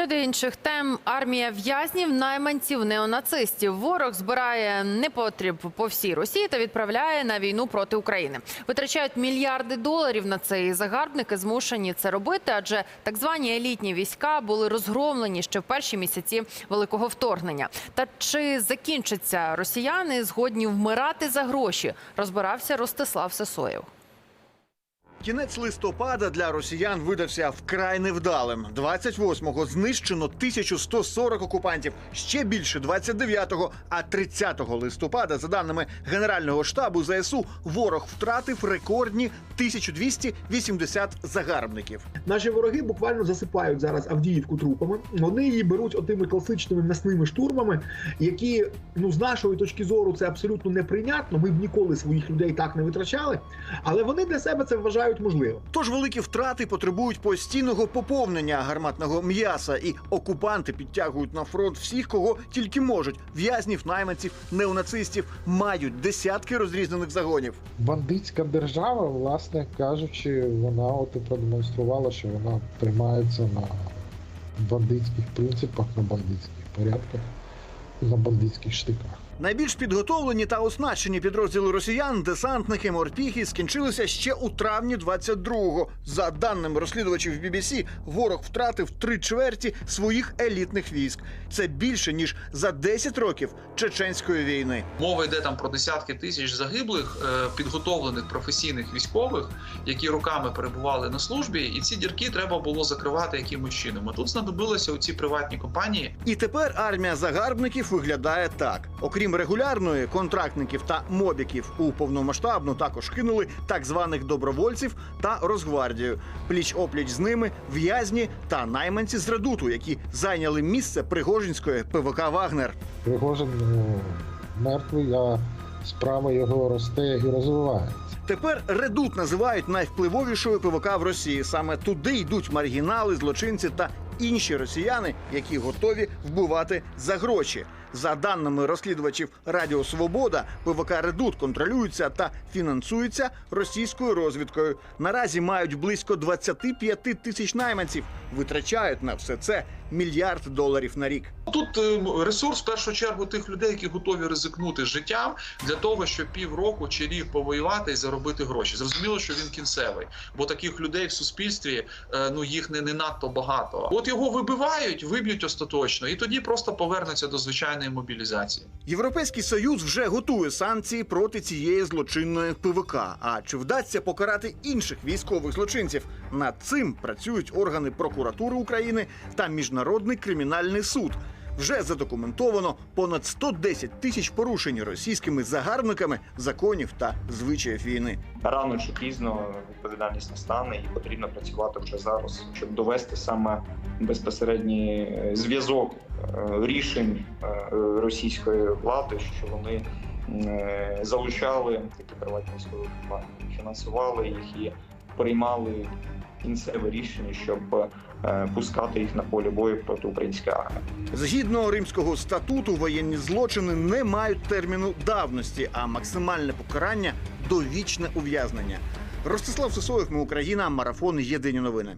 Ну, До інших тем армія в'язнів, найманців, неонацистів. Ворог збирає непотріб по всій Росії та відправляє на війну проти України. Витрачають мільярди доларів на це. І загарбники змушені це робити, адже так звані елітні війська були розгромлені ще в перші місяці великого вторгнення. Та чи закінчаться росіяни згодні вмирати за гроші? Розбирався Ростислав Сесоєв. Кінець листопада для росіян видався вкрай невдалим. 28-го знищено 1140 окупантів, ще більше 29-го, а 30 листопада, за даними Генерального штабу ЗСУ, ворог втратив рекордні 1280 загарбників. Наші вороги буквально засипають зараз Авдіївку трупами. Вони її беруть отими класичними м'ясними штурмами, які ну з нашої точки зору це абсолютно неприйнятно. Ми б ніколи своїх людей так не витрачали, але вони для себе це вважають можливим. Тож великі втрати потребують постійного поповнення гарматного м'яса, і окупанти підтягують на фронт всіх, кого тільки можуть: в'язнів, найманців, неонацистів мають десятки розрізнених загонів. бандитська держава, власне кажучи, вона от і продемонструвала, що вона тримається на бандитських принципах, на бандитських порядках, на бандитських штиках. Найбільш підготовлені та оснащені підрозділи росіян, десантники, морпіхи, скінчилися ще у травні 22-го. За даними розслідувачів BBC, ворог втратив три чверті своїх елітних військ. Це більше ніж за 10 років чеченської війни. Мова йде там про десятки тисяч загиблих, е, підготовлених професійних військових, які роками перебували на службі, і ці дірки треба було закривати якимось чином. А тут знадобилися оці приватні компанії, І тепер армія загарбників виглядає так: окрім регулярної контрактників та мобіків, у повномасштабну також кинули так званих добровольців та Росгвардію. Пліч опліч з ними в'язні та найманці з редуту, які зайняли місце Пригожинської ПВК Вагнер. Пригожин ну, мертвий, а справа його росте і розвивається. Тепер редут називають найвпливовішою ПВК в Росії. Саме туди йдуть маргінали, злочинці та інші росіяни, які готові вбивати за гроші. За даними розслідувачів Радіо Свобода, ПВК Редут контролюється та фінансується російською розвідкою. Наразі мають близько 25 тисяч найманців. Витрачають на все це мільярд доларів на рік. Тут е, ресурс в першу чергу тих людей, які готові ризикнути життям для того, щоб півроку чи рік повоювати і заробити гроші. Зрозуміло, що він кінцевий, бо таких людей в суспільстві е, ну їх не, не надто багато. От його вибивають, виб'ють остаточно, і тоді просто повернуться до звичайної мобілізації. Європейський союз вже готує санкції проти цієї злочинної ПВК. А чи вдасться покарати інших військових злочинців? Над цим працюють органи прокуратури України та міжнародний кримінальний суд. Вже задокументовано понад 110 тисяч порушень російськими загарбниками законів та звичаїв війни. рано чи пізно відповідальність настане, і потрібно працювати вже зараз, щоб довести саме безпосередній е, зв'язок е, рішень е, російської влади, що вони е, залучали такі приватні військові компанії, фінансували їх і приймали кінцеве рішення, щоб е, пускати їх на полі бою проти української армії. Згідно римського статуту, воєнні злочини не мають терміну давності, а максимальне покарання довічне ув'язнення. Ростислав Сосоєв, ми Україна, марафон Єдині новини.